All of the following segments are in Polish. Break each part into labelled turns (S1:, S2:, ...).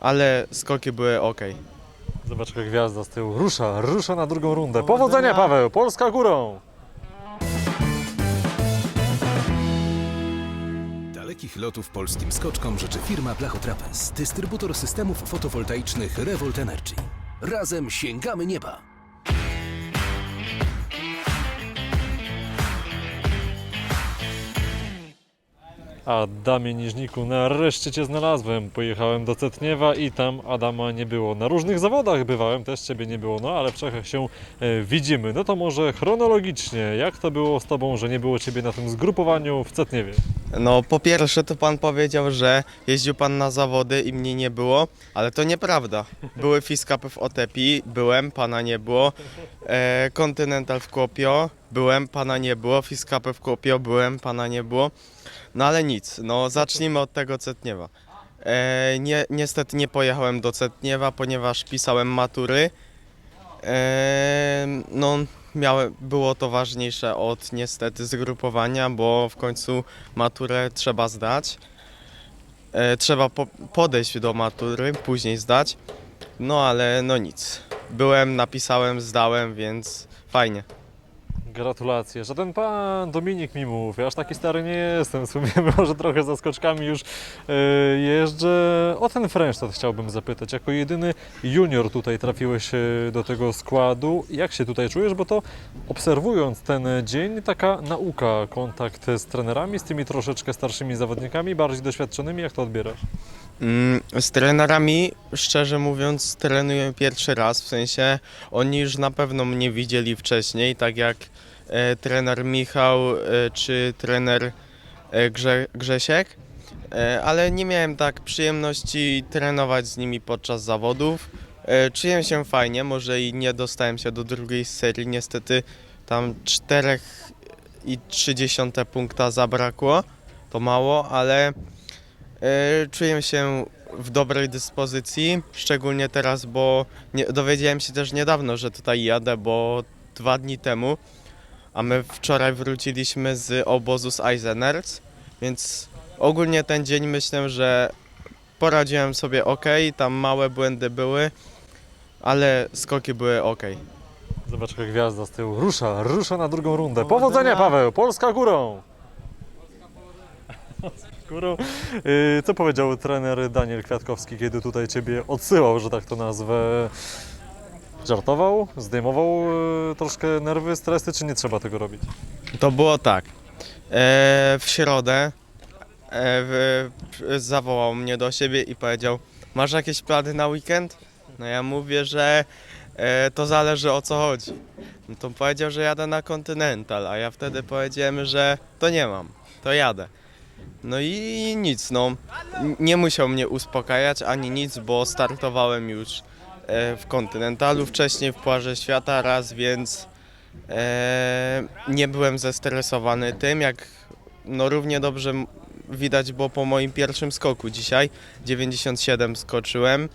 S1: ale skoki były ok.
S2: Zobacz jak gwiazda z tyłu rusza, rusza na drugą rundę. Powodzenia Paweł, Polska górą!
S3: Dalekich lotów polskim skoczkom życzy firma Blachotrapez, dystrybutor systemów fotowoltaicznych Revolt Energy. Razem sięgamy nieba!
S2: Adamie Niżniku, nareszcie Cię znalazłem. Pojechałem do Cetniewa i tam Adama nie było. Na różnych zawodach bywałem, też Ciebie nie było, no ale w Czechach się e, widzimy. No to może chronologicznie, jak to było z Tobą, że nie było Ciebie na tym zgrupowaniu w Cetniewie?
S1: No po pierwsze to pan powiedział, że jeździł pan na zawody i mnie nie było, ale to nieprawda. Były fiskapy w Otepi, byłem, pana nie było. E, Continental w Kłopio, byłem, pana nie było. Fiskapy w Kłopio, byłem, pana nie było. No ale nic, no zacznijmy od tego Cetniewa. E, nie, niestety nie pojechałem do Cetniewa, ponieważ pisałem matury. E, no miałem, było to ważniejsze od niestety zgrupowania, bo w końcu maturę trzeba zdać. E, trzeba po, podejść do matury, później zdać. No ale no nic. Byłem, napisałem, zdałem, więc fajnie.
S2: Gratulacje. Żaden pan Dominik mi mówi, aż taki stary nie jestem. W sumie może trochę za skoczkami już e, jeżdżę. O ten Frensztat chciałbym zapytać. Jako jedyny junior tutaj trafiłeś e, do tego składu. Jak się tutaj czujesz? Bo to obserwując ten dzień, taka nauka, kontakt z trenerami, z tymi troszeczkę starszymi zawodnikami, bardziej doświadczonymi. Jak to odbierasz?
S1: Mm, Z trenerami, szczerze mówiąc, trenuję pierwszy raz, w sensie oni już na pewno mnie widzieli wcześniej, tak jak e, trener Michał e, czy trener e, Grze, Grzesiek, e, ale nie miałem tak przyjemności trenować z nimi podczas zawodów. E, czułem się fajnie, może i nie dostałem się do drugiej serii, niestety tam 4,3 punkta zabrakło, to mało, ale Czuję się w dobrej dyspozycji, szczególnie teraz, bo nie, dowiedziałem się też niedawno, że tutaj jadę, bo dwa dni temu, a my wczoraj wróciliśmy z obozu z Eisenerz, więc ogólnie ten dzień myślę, że poradziłem sobie ok, tam małe błędy były, ale skoki były ok.
S2: Zobacz jak gwiazda z tyłu rusza, rusza na drugą rundę. Powodzenia Paweł, Polska górą! Górą. Y, Co powiedział trener Daniel Kwiatkowski, kiedy tutaj Ciebie odsyłał, że tak to nazwę? Żartował? Zdejmował y, troszkę nerwy, stresy, czy nie trzeba tego robić?
S1: To było tak. E, w środę e, zawołał mnie do siebie i powiedział: Masz jakieś plany na weekend? No ja mówię, że e, to zależy o co chodzi. No to powiedział, że jadę na Continental, a ja wtedy powiedziałem, że to nie mam, to jadę. No i nic, no. Nie musiał mnie uspokajać ani nic, bo startowałem już e, w Continentalu wcześniej, w Puarze Świata raz, więc e, nie byłem zestresowany tym, jak no równie dobrze widać było po moim pierwszym skoku dzisiaj. 97 skoczyłem,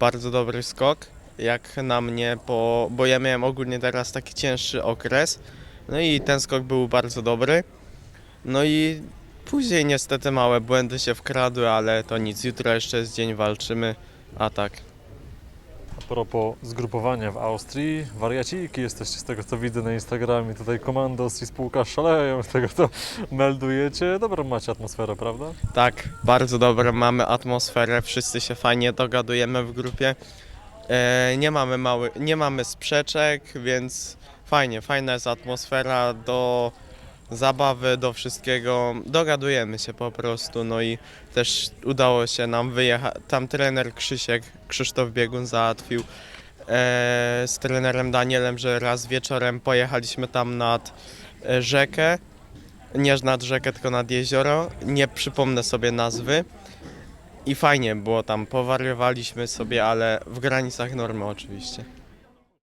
S1: bardzo dobry skok, jak na mnie, po, bo ja miałem ogólnie teraz taki cięższy okres. No i ten skok był bardzo dobry. No i później niestety małe błędy się wkradły, ale to nic. Jutro jeszcze jest dzień, walczymy. A tak.
S2: A propos zgrupowania w Austrii, wariaciki jesteście z tego co widzę na Instagramie, tutaj komandos i spółka szaleją z tego co meldujecie. Dobrą macie atmosferę, prawda?
S1: Tak, bardzo dobre mamy atmosferę, wszyscy się fajnie dogadujemy w grupie. E, nie, mamy mały, nie mamy sprzeczek, więc fajnie, fajna jest atmosfera do zabawy, do wszystkiego. Dogadujemy się po prostu, no i też udało się nam wyjechać. Tam trener Krzysiek, Krzysztof Biegun załatwił e, z trenerem Danielem, że raz wieczorem pojechaliśmy tam nad e, rzekę nie nad rzekę, tylko nad jezioro. Nie przypomnę sobie nazwy. I fajnie było tam, powariowaliśmy sobie, ale w granicach normy oczywiście.